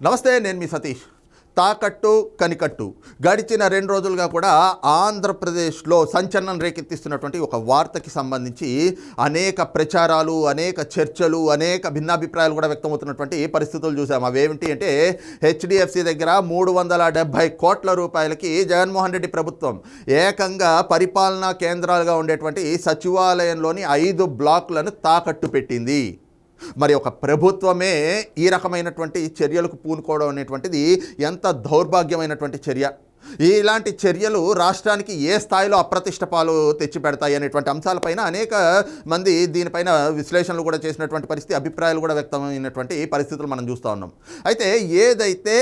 నమస్తే నేను మీ సతీష్. తాకట్టు కనికట్టు. గడిచిన రెండు రోజులుగా కూడా ఆంధ్రప్రదేశ్లో సంచలనం రేకెత్తిస్తున్నటువంటి ఒక వార్తకి సంబంధించి అనేక ప్రచారాలు అనేక చర్చలు అనేక భిన్నాభిప్రాయాలు కూడా వ్యక్తమవుతున్నటువంటి పరిస్థితులు చూసాం అవేమిటి అంటే హెచ్డిఎఫ్సి దగ్గర మూడు వందల డెబ్భై కోట్ల రూపాయలకి జగన్మోహన్ రెడ్డి ప్రభుత్వం ఏకంగా పరిపాలనా కేంద్రాలుగా ఉండేటువంటి సచివాలయంలోని ఐదు బ్లాకులను తాకట్టు పెట్టింది. మరి ఒక ప్రభుత్వమే ఈ రకమైనటువంటి చర్యలకు పూనుకోవడం అనేటువంటిది ఎంత దౌర్భాగ్యమైనటువంటి చర్య. ఇలాంటి చర్యలు రాష్ట్రానికి ఏ స్థాయిలో అప్రతిష్ట పాలు తెచ్చిపెడతాయి అనేటువంటి అంశాలపైన అనేక మంది దీనిపైన విశ్లేషణలు కూడా చేసినటువంటి పరిస్థితి అభిప్రాయాలు కూడా వ్యక్తమైనటువంటి పరిస్థితులు మనం చూస్తూ ఉన్నాం. అయితే ఏదైతే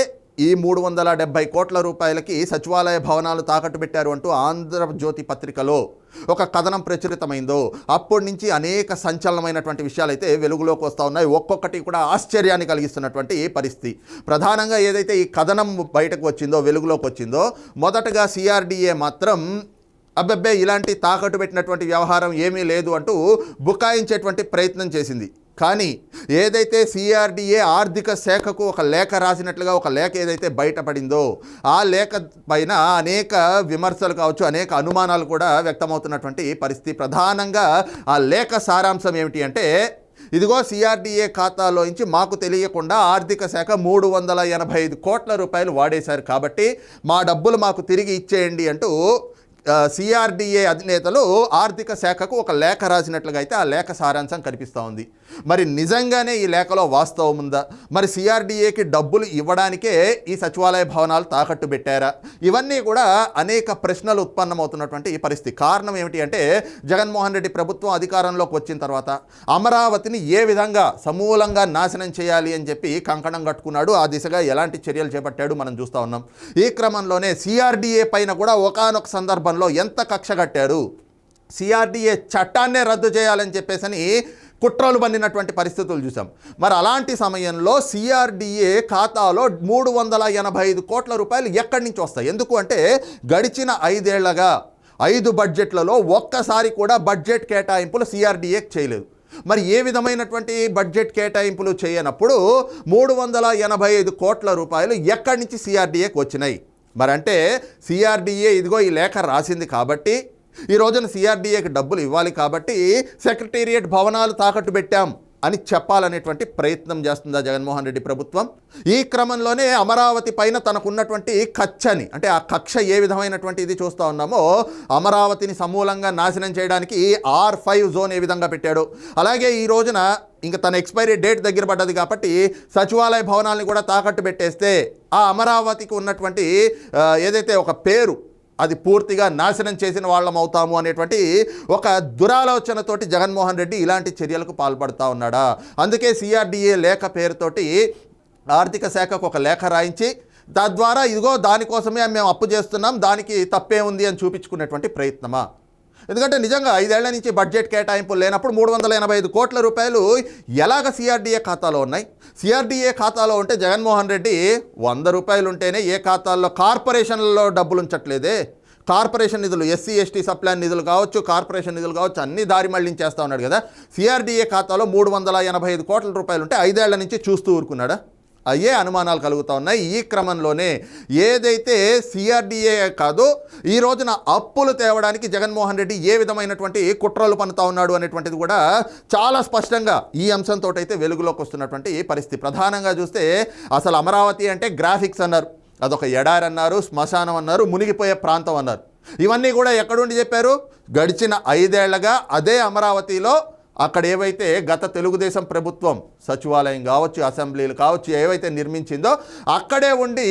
ఈ మూడు వందల డెబ్బై కోట్ల రూపాయలకి సచివాలయ భవనాలు తాకట్టు పెట్టారు అంటూ ఆంధ్రజ్యోతి పత్రికలో ఒక కథనం ప్రచురితమైందో అప్పటి నుంచి అనేక సంచలనమైనటువంటి విషయాలు అయితే వెలుగులోకి వస్తూ ఉన్నాయి. ఒక్కొక్కటి కూడా ఆశ్చర్యాన్ని కలిగిస్తున్నటువంటి పరిస్థితి. ప్రధానంగా ఏదైతే ఈ కథనం బయటకు వచ్చిందో వెలుగులోకి వచ్చిందో మొదటగా సిఆర్డిఏ మాత్రం అబ్బబ్బే ఇలాంటి తాకట్టు పెట్టినటువంటి వ్యవహారం ఏమీ లేదు అంటూ బుకాయించేటువంటి ప్రయత్నం చేసింది. కానీ ఏదైతే సిఆర్డిఏ ఆర్థిక శాఖకు ఒక లేఖ రాసినట్లుగా ఒక లేఖ ఏదైతే బయటపడిందో ఆ లేఖ పైన అనేక విమర్శలు కావచ్చు అనేక అనుమానాలు కూడా వ్యక్తమవుతున్నటువంటి పరిస్థితి. ప్రధానంగా ఆ లేఖ సారాంశం ఏమిటి అంటే ఇదిగో సిఆర్డిఏ ఖాతాలోంచి మాకు తెలియకుండా ఆర్థిక శాఖ మూడు వందల ఎనభై ఐదు కోట్ల రూపాయలు వాడేశారు కాబట్టి మా డబ్బులు మాకు తిరిగి ఇచ్చేయండి అంటూ సిఆర్డిఏ అధినేతలు ఆర్థిక శాఖకు ఒక లేఖ రాసినట్లుగా అయితే ఆ లేఖ సారాంశం కనిపిస్తూ ఉంది. మరి నిజంగానే ఈ లేఖలో వాస్తవం ఉందా? మరి సిఆర్డిఏకి డబ్బులు ఇవ్వడానికే ఈ సచివాలయ భవనాలు తాకట్టు పెట్టారా? ఇవన్నీ కూడా అనేక ప్రశ్నలు ఉత్పన్నమవుతున్నటువంటి ఈ పరిస్థితి. కారణం ఏమిటి అంటే జగన్మోహన్ రెడ్డి ప్రభుత్వం అధికారంలోకి వచ్చిన తర్వాత అమరావతిని ఏ విధంగా సమూలంగా నాశనం చేయాలి అని చెప్పి కంకణం కట్టుకున్నాడు. ఆ దిశగా ఎలాంటి చర్యలు చేపట్టాడు మనం చూస్తూ ఉన్నాం. ఈ క్రమంలోనే సిఆర్డిఏ పైన కూడా ఒకానొక సందర్భంలో ఎంత కక్ష కట్టారు సిఆర్డిఏ చట్టాన్నే రద్దు చేయాలని చెప్పేసని కుట్రలు పండినటువంటి పరిస్థితులు చూసాం. మరి అలాంటి సమయంలో సిఆర్డిఏ ఖాతాలో మూడు వందల ఎనభై ఐదు కోట్ల రూపాయలు ఎక్కడి నుంచి వస్తాయి? ఎందుకు అంటే గడిచిన ఐదేళ్ళగా ఐదు బడ్జెట్లలో ఒక్కసారి కూడా బడ్జెట్ కేటాయింపులు సిఆర్డిఏకి చేయలేదు. మరి ఏ విధమైనటువంటి బడ్జెట్ కేటాయింపులు చేయనప్పుడు మూడు వందల ఎనభై ఐదు కోట్ల రూపాయలు ఎక్కడి నుంచి సిఆర్డిఏకి వచ్చినాయి? మరి అంటే ఇదిగో ఈ లేఖ రాసింది కాబట్టి ఈ రోజున సిఆర్డీఏకి డబ్బులు ఇవ్వాలి కాబట్టి సెక్రటేరియట్ భవనాలు తాకట్టు పెట్టాం అని చెప్పాలనేటువంటి ప్రయత్నం చేస్తుందా జగన్మోహన్ రెడ్డి ప్రభుత్వం? ఈ క్రమంలోనే అమరావతి పైన తనకున్నటువంటి కచ్చని అంటే ఆ కక్ష ఏ విధమైనటువంటి ఇది చూస్తూ ఉన్నామో అమరావతిని సమూలంగా నాశనం చేయడానికి ఆర్ ఫైవ్ జోన్ ఏ విధంగా పెట్టాడు. అలాగే ఈ రోజున ఇంకా తన ఎక్స్పైరీ డేట్ దగ్గర పడ్డది కాబట్టి సచివాలయ భవనాల్ని కూడా తాకట్టు పెట్టేస్తే ఆ అమరావతికి ఉన్నటువంటి ఏదైతే ఒక పేరు అది పూర్తిగా నాశనం చేసిన వాళ్ళం అవుతాము అనేటువంటి ఒక దురాలోచనతోటి జగన్మోహన్ రెడ్డి ఇలాంటి చర్యలకు పాల్పడుతూ ఉన్నాడా? అందుకే సిఆర్డిఏ లేఖ పేరుతోటి ఆర్థిక శాఖకు ఒక లేఖ రాయించి తద్వారా ఇదిగో దానికోసమే మేము అప్పు చేస్తున్నాం దానికి తప్పే ఉంది అని చూపించుకునేటువంటి ప్రయత్నమా? ఎందుకంటే నిజంగా ఐదేళ్ళ నుంచి బడ్జెట్ కేటాయింపులు లేనప్పుడు మూడు వందల ఎనభై ఐదు కోట్ల రూపాయలు ఎలాగ సిఆర్డీఏ ఖాతాలో ఉన్నాయి? సిఆర్డీఏ ఖాతాలో ఉంటే జగన్మోహన్ రెడ్డి వంద రూపాయలు ఉంటేనే ఏ ఖాతాల్లో కార్పొరేషన్లలో డబ్బులు ఉంచట్లేదే? కార్పొరేషన్ నిధులు ఎస్సీ ఎస్టీ సప్లాన్ నిధులు కావచ్చు కార్పొరేషన్ నిధులు కావచ్చు అన్ని దారి మళ్ళించేస్తా ఉన్నాడు కదా. సిఆర్డీఏ ఖాతాలో మూడు వందల ఎనభై ఐదు కోట్ల రూపాయలు ఉంటే ఐదేళ్ళ నుంచి చూస్తూ ఊరుకున్నాడా? అయ్యే అనుమానాలు కలుగుతూ ఉన్నాయి. ఈ క్రమంలోనే ఏదైతే సిఆర్డిఏ కాదో ఈ రోజున అప్పులు తేవడానికి జగన్మోహన్ రెడ్డి ఏ విధమైనటువంటి కుట్రలు పన్నుతా ఉన్నాడు అనేటువంటిది కూడా చాలా స్పష్టంగా ఈ అంశంతో అయితే వెలుగులోకి వస్తున్నటువంటి పరిస్థితి. ప్రధానంగా చూస్తే అసలు అమరావతి అంటే గ్రాఫిక్స్ అన్నారు. అదొక ఎడారి అన్నారు శ్మశానం అన్నారు మునిగిపోయే ప్రాంతం అన్నారు. ఇవన్నీ కూడా ఎక్కడుండి చెప్పారు? గడిచిన ఐదేళ్ళగా అదే అమరావతిలో అక్కడ ఏవైతే గత తెలుగుదేశం ప్రభుత్వం సచివాలయం కావచ్చు అసెంబ్లీలు కావచ్చు ఏవైతే నిర్మించిందో అక్కడే ఉండి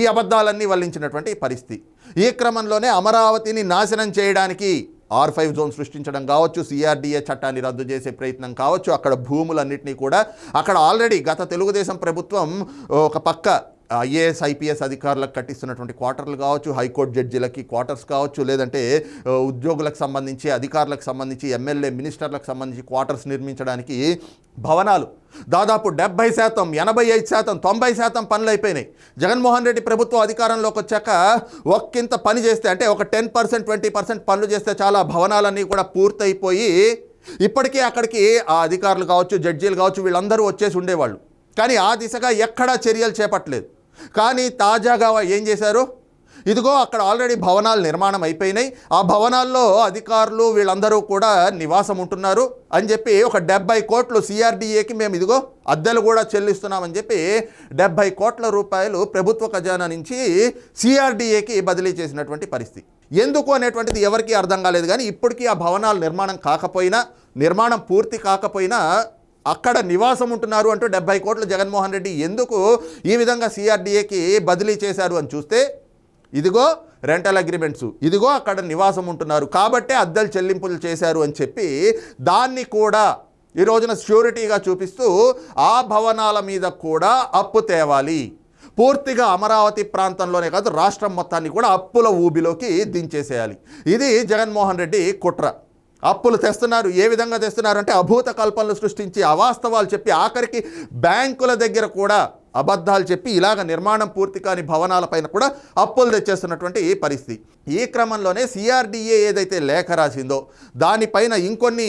ఈ అబద్ధాలన్నీ వల్లించినటువంటి పరిస్థితి. ఈ క్రమంలోనే అమరావతిని నాశనం చేయడానికి ఆర్ ఫైవ్ జోన్ సృష్టించడం కావచ్చు సిఆర్డిఏ చట్టాన్ని రద్దు చేసే ప్రయత్నం కావచ్చు అక్కడ భూములన్నింటినీ కూడా అక్కడ ఆల్రెడీ గత తెలుగుదేశం ప్రభుత్వం ఒక పక్క ఐఏఎస్ ఐపీఎస్ అధికారులకు కట్టిస్తున్నటువంటి క్వార్టర్లు కావచ్చు హైకోర్టు జడ్జీలకి క్వార్టర్స్ కావచ్చు లేదంటే ఉద్యోగులకు సంబంధించి అధికారులకు సంబంధించి ఎమ్మెల్యే మినిస్టర్లకు సంబంధించి క్వార్టర్స్ నిర్మించడానికి భవనాలు. దాదాపు డెబ్బై శాతం ఎనభై ఐదు శాతం తొంభై శాతం పనులు అయిపోయినాయి. జగన్మోహన్ రెడ్డి ప్రభుత్వం అధికారంలోకి వచ్చాక ఒక్కింత పని చేస్తే అంటే ఒక టెన్ పర్సెంట్ ట్వంటీ పర్సెంట్ పనులు చేస్తే చాలా భవనాలన్నీ కూడా పూర్తయిపోయి ఇప్పటికీ అక్కడికి ఆ అధికారులు కావచ్చు జడ్జీలు కావచ్చు వీళ్ళందరూ వచ్చేసి ఉండేవాళ్ళు. కానీ ఆ దిశగా ఎక్కడా చర్యలు చేపట్టలేదు. కానీ తాజాగా ఏం చేశారు? ఇదిగో అక్కడ ఆల్రెడీ భవనాలు నిర్మాణం అయిపోయినాయి. ఆ భవనాల్లో అధికారులు వీళ్ళందరూ కూడా నివాసం ఉంటున్నారు అని చెప్పి ఒక డెబ్బై కోట్లు సిఆర్డీఏకి మేము ఇదిగో అద్దెలు కూడా చెల్లిస్తున్నామని చెప్పి డెబ్బై కోట్ల రూపాయలు ప్రభుత్వ ఖజానా నుంచి సిఆర్డీఏకి బదిలీ చేసినటువంటి పరిస్థితి. ఎందుకు అనేటువంటిది ఎవరికీ అర్థం కాలేదు కానీ ఇప్పటికీ ఆ భవనాలు నిర్మాణం కాకపోయినా నిర్మాణం పూర్తి కాకపోయినా అక్కడ నివాసం ఉంటున్నారు అంటూ డెబ్బై కోట్లు జగన్మోహన్ రెడ్డి ఎందుకు ఈ విధంగా సిఆర్డీఏకి బదిలీ చేశారు అని చూస్తే ఇదిగో రెంటల్ అగ్రిమెంట్స్ ఇదిగో అక్కడ నివాసం ఉంటున్నారు కాబట్టే అద్దెలు చెల్లింపులు చేశారు అని చెప్పి దాన్ని కూడా ఈ రోజున ష్యూరిటీగా చూపిస్తూ ఆ భవనాల మీద కూడా అప్పు తేవాలి. పూర్తిగా అమరావతి ప్రాంతంలోనే కాదు రాష్ట్రం మొత్తాన్ని కూడా అప్పుల ఊబిలోకి దించేసేయాలి. ఇది జగన్మోహన్ రెడ్డి కుట్ర. అప్పులు తెస్తున్నారు. ఏ విధంగా తెస్తున్నారు అంటే అభూత కల్పనలు సృష్టించి అవాస్తవాలు చెప్పి ఆఖరికి బ్యాంకుల దగ్గర కూడా అబద్ధాలు చెప్పి ఇలాగ నిర్మాణం పూర్తి కాని భవనాలపైన కూడా అప్పులు తెచ్చేస్తున్నటువంటి ఈ పరిస్థితి. ఈ క్రమంలోనే సిఆర్డిఏ ఏదైతే లేఖ రాసిందో దానిపైన ఇంకొన్ని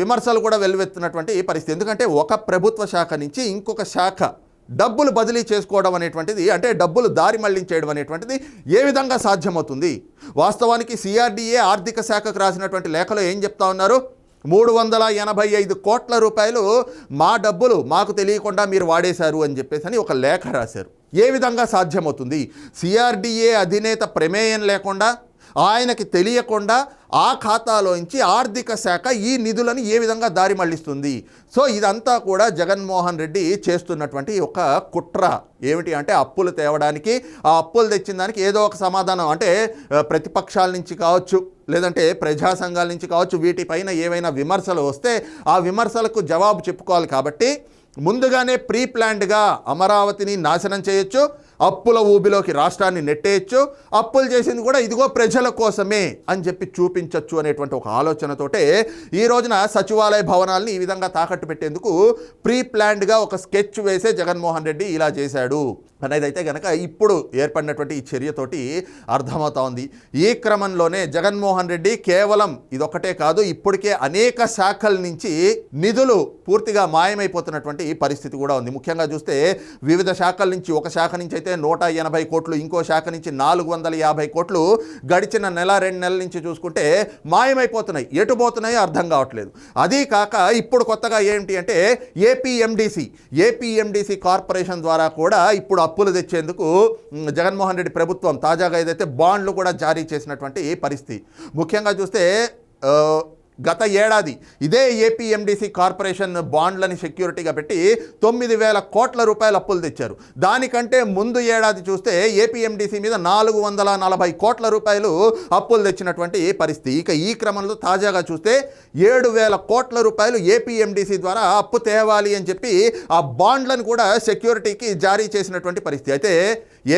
విమర్శలు కూడా వెల్లువెత్తున్నటువంటి ఈ పరిస్థితి. ఎందుకంటే ఒక ప్రభుత్వ శాఖ నుంచి ఇంకొక శాఖ డబ్బులు బదిలీ చేసుకోవడం అనేటువంటిది అంటే డబ్బులు దారి మళ్ళించేయడం అనేటువంటిది ఏ విధంగా సాధ్యమవుతుంది? వాస్తవానికి సిఆర్డీఏ ఆర్థిక శాఖకు రాసినటువంటి లేఖలో ఏం చెప్తా ఉన్నారు? మూడు వందల ఎనభై ఐదు కోట్ల రూపాయలు మా డబ్బులు మాకు తెలియకుండా మీరు వాడేశారు అని చెప్పేసి అని ఒక లేఖ రాశారు. ఏ విధంగా సాధ్యమవుతుంది? సిఆర్డీఏ అధినేత ప్రమేయం లేకుండా ఆయనకి తెలియకుండా ఆ ఖాతాలోంచి ఆర్థిక శాఖ ఈ నిధులను ఏ విధంగా దారి మళ్ళిస్తుంది? సో ఇదంతా కూడా జగన్మోహన్ రెడ్డి చేస్తున్నటువంటి ఒక కుట్ర. ఏమిటి అంటే అప్పులు తేవడానికి ఆ అప్పులు తెచ్చిన దానికి ఏదో ఒక సమాధానం. అంటే ప్రతిపక్షాల నుంచి కావచ్చు లేదంటే ప్రజా సంఘాల నుంచి కావచ్చు వీటిపైన ఏవైనా విమర్శలు వస్తే ఆ విమర్శలకు జవాబు చెప్పుకోవాలి కాబట్టి ముందుగానే ప్రీ ప్లాన్డ్గా అమరావతిని నాశనం చేయొచ్చు. అప్పుల ఊబిలోకి రాష్ట్రాన్ని నెట్టేయచ్చు. అప్పులు చేసింది కూడా ఇదిగో ప్రజల కోసమే అని చెప్పి చూపించవచ్చు అనేటువంటి ఒక ఆలోచనతోటే ఈ రోజున సచివాలయ భవనాల్ని ఈ విధంగా తాకట్టు పెట్టేందుకు ప్రీ ప్లాన్డ్గా ఒక స్కెచ్ వేసే జగన్మోహన్ రెడ్డి ఇలా చేశాడు. అనేది అయితే కనుక ఇప్పుడు ఏర్పడినటువంటి ఈ చర్యతోటి అర్థమవుతా ఉంది. ఈ క్రమంలోనే జగన్మోహన్ రెడ్డి కేవలం ఇదొక్కటే కాదు ఇప్పటికే అనేక శాఖల నుంచి నిధులు పూర్తిగా మాయమైపోతున్నటువంటి పరిస్థితి కూడా ఉంది. ముఖ్యంగా చూస్తే వివిధ శాఖల నుంచి ఒక శాఖ నుంచి అయితే నూట ఎనభై కోట్లు ఇంకో శాఖ నుంచి నాలుగు వందల యాభై కోట్లు గడిచిన నెల రెండు నెలల నుంచి చూసుకుంటే మాయమైపోతున్నాయి. ఎటు పోతున్నాయో అర్థం కావట్లేదు. అదీ కాక ఇప్పుడు కొత్తగా ఏంటి అంటే ఏపీఎండిసి ఏపీఎండిసి కార్పొరేషన్ ద్వారా కూడా ఇప్పుడు అప్పులు తెచ్చేందుకు జగన్మోహన్ రెడ్డి ప్రభుత్వం తాజాగా ఏదైతే బాండ్లు కూడా జారీ చేసినటువంటి పరిస్థితి. ముఖ్యంగా చూస్తే గత ఏడాది ఇదే ఏపీఎండిసి కార్పొరేషన్ బాండ్లని సెక్యూరిటీగా పెట్టి తొమ్మిది వేల కోట్ల రూపాయల అప్పులు తెచ్చారు. దానికంటే ముందు ఏడాది చూస్తే ఏపీఎండిసి మీద నాలుగు వందల నలభై కోట్ల రూపాయలు అప్పులు తెచ్చినటువంటి పరిస్థితి. ఇక ఈ క్రమంలో తాజాగా చూస్తే ఏడు వేల కోట్ల రూపాయలు ఏపీఎండిసి ద్వారా అప్పు తేవాలి అని చెప్పి ఆ బాండ్లను కూడా సెక్యూరిటీకి జారీ చేసినటువంటి పరిస్థితి. అయితే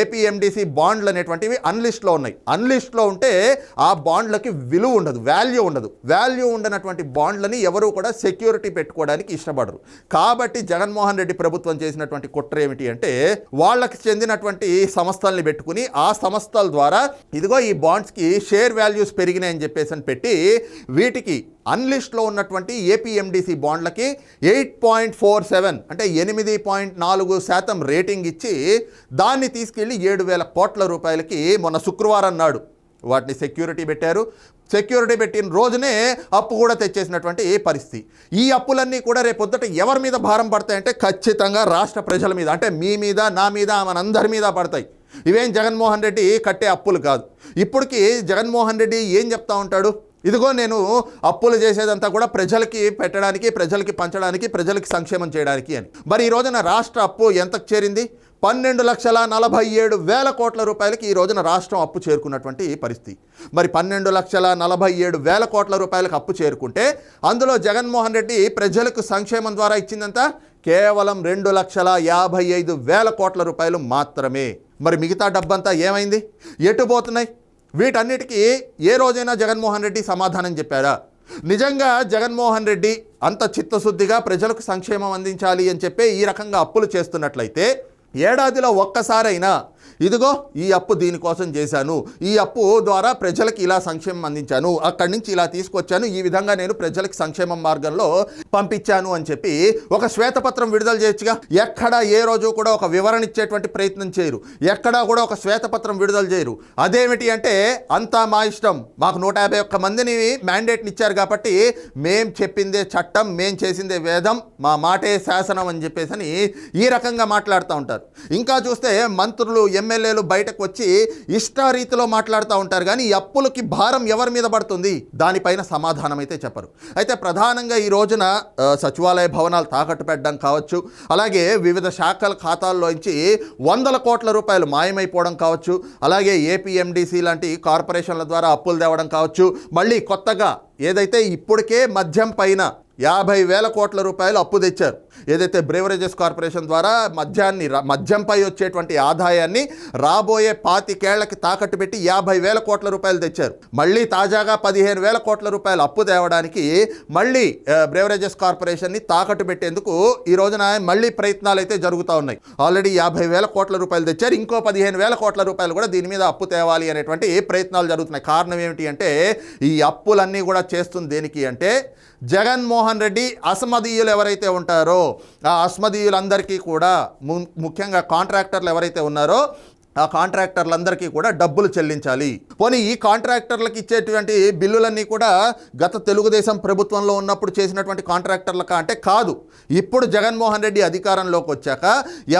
ఏపీఎండిసి బాండ్లు అనేటువంటివి అన్లిస్ట్లో ఉన్నాయి. అన్లిస్ట్లో ఉంటే ఆ బాండ్లకి విలువ ఉండదు వాల్యూ ఉండదు. వాల్యూ ఉండనటువంటి బాండ్లని ఎవరూ కూడా సెక్యూరిటీ పెట్టుకోవడానికి ఇష్టపడరు. కాబట్టి జగన్మోహన్ రెడ్డి ప్రభుత్వం చేసినటువంటి కుట్ర ఏమిటి అంటే వాళ్ళకి చెందినటువంటి సంస్థల్ని పెట్టుకుని ఆ సంస్థల ద్వారా ఇదిగో ఈ బాండ్స్కి షేర్ వాల్యూస్ పెరిగినాయని చెప్పేసి అని పెట్టి వీటికి అన్లిస్ట్లో ఉన్నటువంటి ఏపీఎండిసి బాండ్లకి ఎయిట్ పాయింట్ ఫోర్ సెవెన్ అంటే ఎనిమిది పాయింట్ నాలుగు శాతం రేటింగ్ ఇచ్చి దాన్ని తీసుకెళ్ళి ఏడు వేల కోట్ల రూపాయలకి మొన్న శుక్రవారం నాడు వాటిని సెక్యూరిటీ పెట్టారు. సెక్యూరిటీ పెట్టిన రోజునే అప్పు కూడా తెచ్చేసినటువంటి పరిస్థితి. ఈ అప్పులన్నీ కూడా రేపొద్దుట ఎవరి మీద భారం పడతాయంటే ఖచ్చితంగా రాష్ట్ర ప్రజల మీద అంటే మీ మీద నా మీద మనందరి మీద పడతాయి. ఇవేం జగన్మోహన్ రెడ్డి కట్టే అప్పులు కాదు. ఇప్పటికీ జగన్మోహన్ రెడ్డి ఏం చెప్తా ఉంటాడు? ఇదిగో నేను అప్పులు చేసేదంతా కూడా ప్రజలకి పెట్టడానికి ప్రజలకి పంచడానికి ప్రజలకి సంక్షేమం చేయడానికి అని. మరి ఈ రోజున రాష్ట్ర అప్పు ఎంతకు చేరింది? పన్నెండు లక్షల నలభై ఏడు వేల కోట్ల రూపాయలకి ఈ రోజున రాష్ట్రం అప్పు చేరుకున్నటువంటి పరిస్థితి. మరి పన్నెండు లక్షల నలభై ఏడు వేల కోట్ల రూపాయలకు అప్పు చేరుకుంటే అందులో జగన్మోహన్ రెడ్డి ప్రజలకు సంక్షేమం ద్వారా ఇచ్చిందంతా కేవలం రెండు లక్షల యాభై ఐదు వేల కోట్ల రూపాయలు మాత్రమే. మరి మిగతా డబ్బంతా ఏమైంది? ఎటు పోతున్నాయి? వీటన్నిటికీ ఏ రోజైనా జగన్మోహన్ రెడ్డి సమాధానం చెప్పారా? నిజంగా జగన్మోహన్ రెడ్డి అంత చిత్తశుద్ధిగా ప్రజలకు సంక్షేమం అందించాలి అని చెప్పి ఈ రకంగా అప్పులు చేస్తున్నట్లయితే ఏడాదిలో ఒక్కసారైనా ఇదిగో ఈ అప్పు దీనికోసం చేశాను. ఈ అప్పు ద్వారా ప్రజలకు ఇలా సంక్షేమం అందించాను. అక్కడి నుంచి ఇలా తీసుకొచ్చాను. ఈ విధంగా నేను ప్రజలకు సంక్షేమం మార్గంలో పంపించాను అని చెప్పి ఒక శ్వేతపత్రం విడుదల చేయొచ్చుగా. ఎక్కడ ఏ రోజు కూడా ఒక వివరణ ఇచ్చేటువంటి ప్రయత్నం చేయరు. ఎక్కడా కూడా ఒక శ్వేతపత్రం విడుదల చేయరు. అదేమిటి అంటే అంతా మా ఇష్టం. మాకు నూట యాభై ఒక్క మందిని మ్యాండేట్ని ఇచ్చారు కాబట్టి మేం చెప్పిందే చట్టం మేం చేసిందే వేదం మా మాటే శాసనం అని చెప్పేసి అని ఈ రకంగా మాట్లాడుతూ ఉంటారు. ఇంకా చూస్తే మంత్రులు ఎం ఎమ్మెల్యేలు బయటకు వచ్చి ఇష్టారీతిలో మాట్లాడుతూ ఉంటారు. కానీ ఈ అప్పులకి భారం ఎవరి మీద పడుతుంది? దానిపైన సమాధానం అయితే చెప్పరు. అయితే ప్రధానంగా ఈ రోజున సచివాలయ భవనాలు తాకట్టు పెట్టడం కావచ్చు అలాగే వివిధ శాఖల ఖాతాల్లోంచి వందల కోట్ల రూపాయలు మాయమైపోవడం కావచ్చు అలాగే ఏపీఎండిసి లాంటి కార్పొరేషన్ల ద్వారా అప్పులు తేవడం కావచ్చు మళ్ళీ కొత్తగా ఏదైతే ఇప్పటికే మద్యం పైన యాభై వేల కోట్ల రూపాయలు అప్పు తెచ్చారు ఏదైతే బ్రేవరేజెస్ కార్పొరేషన్ ద్వారా మద్యాన్ని మద్యంపై వచ్చేటువంటి ఆదాయాన్ని రాబోయే పాతికేళ్ళకి తాకట్టు పెట్టి యాభై వేల కోట్ల రూపాయలు తెచ్చారు. మళ్ళీ తాజాగా పదిహేను వేల కోట్ల రూపాయలు అప్పు తేవడానికి మళ్ళీ బ్రేవరేజెస్ కార్పొరేషన్ని తాకట్టు పెట్టేందుకు ఈ రోజున మళ్ళీ ప్రయత్నాలు అయితే జరుగుతూ ఉన్నాయి. ఆల్రెడీ యాభై వేల కోట్ల రూపాయలు తెచ్చారు. ఇంకో పదిహేను వేల కోట్ల రూపాయలు కూడా దీని మీద అప్పు తేవాలి అనేటువంటి ప్రయత్నాలు జరుగుతున్నాయి. కారణం ఏమిటి అంటే ఈ అప్పులన్నీ కూడా చేస్తుంది దేనికి అంటే జగన్మోహన్ రెడ్డి అసమదీయులు ఎవరైతే ఉంటారో ఆ అస్మదీయులందరికీ కూడా ముఖ్యంగా కాంట్రాక్టర్లు ఎవరైతే ఉన్నారో ఆ కాంట్రాక్టర్లందరికీ కూడా డబ్బులు చెల్లించాలి. పోనీ ఈ కాంట్రాక్టర్లకు ఇచ్చేటువంటి బిల్లులన్నీ కూడా గత తెలుగుదేశం ప్రభుత్వంలో ఉన్నప్పుడు చేసినటువంటి కాంట్రాక్టర్లక అంటే కాదు. ఇప్పుడు జగన్మోహన్ రెడ్డి అధికారంలోకి వచ్చాక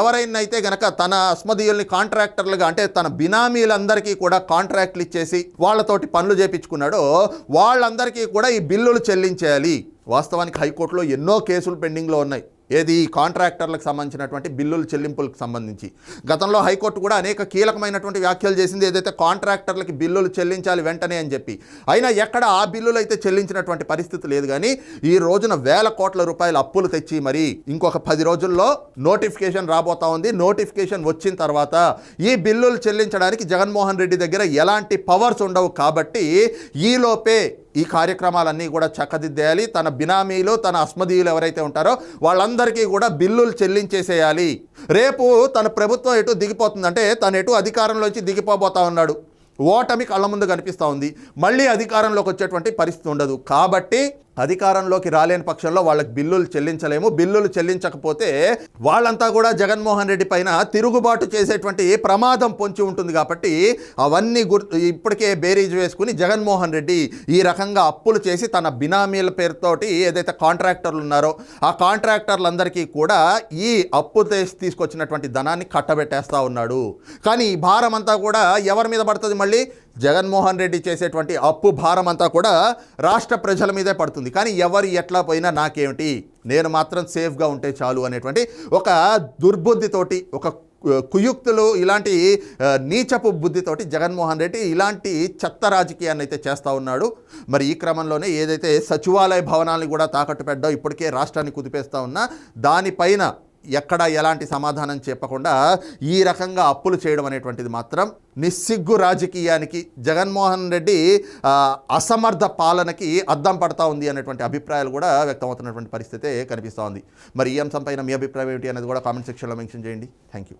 ఎవరైనా గనక తన అస్మదీయుల్ని కాంట్రాక్టర్లుగా అంటే తన బినామీలందరికీ కూడా కాంట్రాక్ట్లు ఇచ్చేసి వాళ్ళతోటి పనులు చేపించుకున్నాడో వాళ్ళందరికీ కూడా ఈ బిల్లులు చెల్లించేయాలి. వాస్తవానికి హైకోర్టులో ఎన్నో కేసులు పెండింగ్లో ఉన్నాయి. ఏది కాంట్రాక్టర్లకు సంబంధించినటువంటి బిల్లుల చెల్లింపులకు సంబంధించి. గతంలో హైకోర్టు కూడా అనేక కీలకమైనటువంటి వ్యాఖ్యలు చేసింది ఏదైతే కాంట్రాక్టర్లకి బిల్లులు చెల్లించాలి వెంటనే అని చెప్పి. అయినా ఎక్కడ ఆ బిల్లులు అయితే చెల్లించినటువంటి పరిస్థితి లేదు కానీ ఈ రోజున వేల కోట్ల రూపాయల అప్పులు తెచ్చి మరి ఇంకొక పది రోజుల్లో నోటిఫికేషన్ రాబోతా ఉంది. నోటిఫికేషన్ వచ్చిన తర్వాత ఈ బిల్లులు చెల్లించడానికి జగన్మోహన్ రెడ్డి దగ్గర ఎలాంటి పవర్స్ ఉండవు కాబట్టి ఈలోపే ఈ కార్యక్రమాలన్నీ కూడా చక్కదిద్దేయాలి. తన బినామీలు తన అస్మదీయులు ఎవరైతే ఉంటారో వాళ్ళందరికీ కూడా బిల్లులు చెల్లించేసేయాలి. రేపు తన ప్రభుత్వం ఎటు దిగిపోతుందంటే తను ఎటు అధికారంలోంచి దిగిపోబోతా ఉన్నాడు. ఓటమి కళ్ళ ముందు కనిపిస్తూ ఉంది. మళ్ళీ అధికారంలోకి వచ్చేటువంటి పరిస్థితి ఉండదు. కాబట్టి అధికారంలోకి రాలేని పక్షంలో వాళ్ళకి బిల్లులు చెల్లించలేము. బిల్లులు చెల్లించకపోతే వాళ్ళంతా కూడా జగన్మోహన్ రెడ్డి పైన తిరుగుబాటు చేసేటువంటి ప్రమాదం పొంచి ఉంటుంది కాబట్టి అవన్నీ గుర్తు ఇప్పటికే బేరీజ్ వేసుకుని జగన్మోహన్ రెడ్డి ఈ రకంగా అప్పులు చేసి తన బినామీల పేరుతోటి ఏదైతే కాంట్రాక్టర్లు ఉన్నారో ఆ కాంట్రాక్టర్లందరికీ కూడా ఈ అప్పు చేసి తీసుకొచ్చినటువంటి ధనాన్ని కట్టబెట్టేస్తూ ఉన్నాడు. కానీ ఈ భారం అంతా కూడా ఎవరి మీద పడుతుంది మళ్ళీ? జగన్మోహన్ రెడ్డి చేసేటువంటి అప్పు భారం అంతా కూడా రాష్ట్ర ప్రజల మీదే పడుతుంది. కానీ ఎవరు ఎట్లా పోయినా నాకేమిటి? నేను మాత్రం సేఫ్గా ఉంటే చాలు అనేటువంటి ఒక దుర్బుద్ధితోటి ఒక కుయుక్తులు ఇలాంటి నీచపు బుద్ధితోటి జగన్మోహన్ రెడ్డి ఇలాంటి చెత్త రాజకీయాన్ని అయితే చేస్తూ ఉన్నాడు. మరి ఈ క్రమంలోనే ఏదైతే సచివాలయ భవనాలను కూడా తాకట్టు పెట్టడం ఇప్పటికే రాష్ట్రాన్ని కుదిపేస్తూ ఉన్నా దానిపైన ఎక్కడ ఎలాంటి సమాధానం చెప్పకుండా ఈ రకంగా అప్పులు చేయడం అనేటువంటిది మాత్రం నిస్సిగ్గు రాజకీయానికి జగన్మోహన్ రెడ్డి అసమర్థ పాలనకి అద్దం పడతా ఉంది అనేటువంటి అభిప్రాయాలు కూడా వ్యక్తమవుతున్నటువంటి పరిస్థితే కనిపిస్తూ ఉంది. మరి ఈ అంశంపైన మీ అభిప్రాయం ఏమిటి అనేది కూడా కామెంట్ సెక్షన్లో మెన్షన్ చేయండి. Thank you.